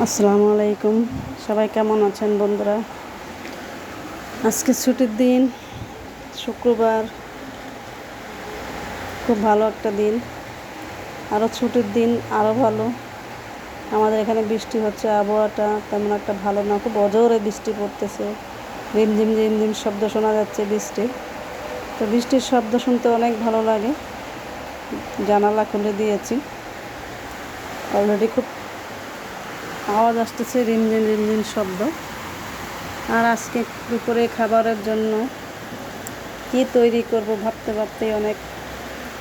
আসসালামু আলাইকুম। সবাই কেমন আছেন বন্ধুরা? আজকে ছুটির দিন, শুক্রবার। খুব ভালো একটা দিন। আরও ছুটির দিন আরও ভালো। আমাদের এখানে বৃষ্টি হচ্ছে, আবহাওয়াটা তেমন একটা ভালো না, খুব অজোরে বৃষ্টি পড়তেছে। রিমঝিম রিমঝিম শব্দ শোনা যাচ্ছে বৃষ্টির। তো বৃষ্টির শব্দ শুনতে অনেক ভালো লাগে। জানালা খুলে দিয়েছি। অলরেডি খুব আওয়াজ আসতেছে রিমঝিম রিমঝিম শব্দ। আর আজকে দুপুরে খাবারের জন্য কি তৈরি করব ভাবতে ভাবতেই অনেক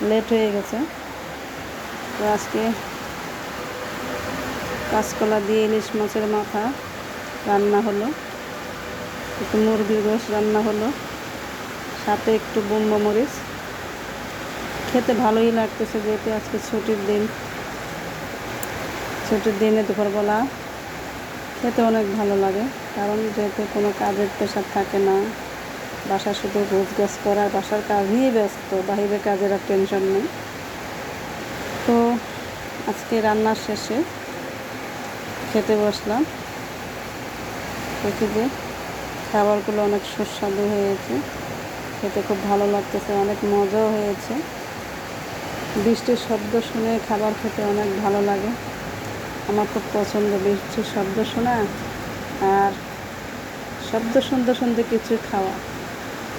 লেট হয়ে গেছে। তো আজকে কাঁচকলা দিয়ে ইলিশ মাছের মাথা রান্না হলো, একটু মুরগির গোশ রান্না হলো, সাথে একটু বোম্বা মরিচ। খেতে ভালোই লাগতেছে যেহেতু আজকে ছুটির দিন। ছুটির দিনে দুপুরবেলা খেতে অনেক ভালো লাগে। কারণ যেহেতু কোনো কাজের প্রেশার থাকে না বাসা শুধু গোছ গাছ করার বাসার কাজ নিয়ে ব্যস্ত, বাহিরে কাজের আর টেনশন নেই। তো আজকে রান্নার শেষে খেতে বসলাম। দেখি যে খাবারগুলো অনেক সুস্বাদু হয়েছে। খেতে খুব ভালো লাগতেছে, অনেক মজাও হয়েছে। বৃষ্টির শব্দ শুনে খাবার খেতে অনেক ভালো লাগে। আমার খুব পছন্দ বৃষ্টির শব্দ শোনা আর শব্দ শুনতে শুনতে কিছু খাওয়া।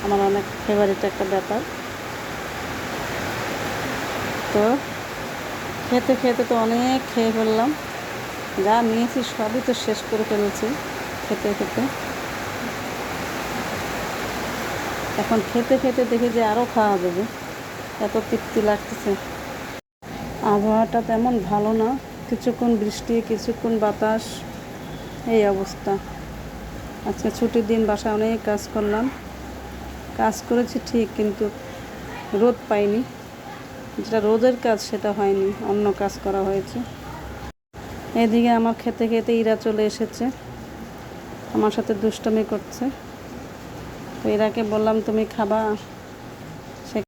আমার অনেক ফেভারিট একটা ব্যাপার। তো খেতে খেতে তো অনেক খেয়ে ফেললাম। যা নিয়েছি সবই তো শেষ করে ফেলেছি খেতে খেতে। এখন খেতে খেতে দেখি যে আরও খাওয়া যাবে। এত তৃপ্তি লাগতেছে। আবহাওয়াটা তেমন ভালো না। কিছুক্ষণ বৃষ্টি, কিছুক্ষণ বাতাস, এই অবস্থা। আজকে ছুটির দিন, বাসায় অনেক কাজ করলাম। কাজ করেছি ঠিক, কিন্তু রোদ পাইনি। যেটা রোদের কাজ, সেটা হয়নি। অন্য কাজ করা হয়েছে। এদিকে আমার খেতে খেতে ইরা চলে এসেছে। আমার সাথে দুষ্টমি করছে। তো ইরাকে বললাম, তুমি খাবা?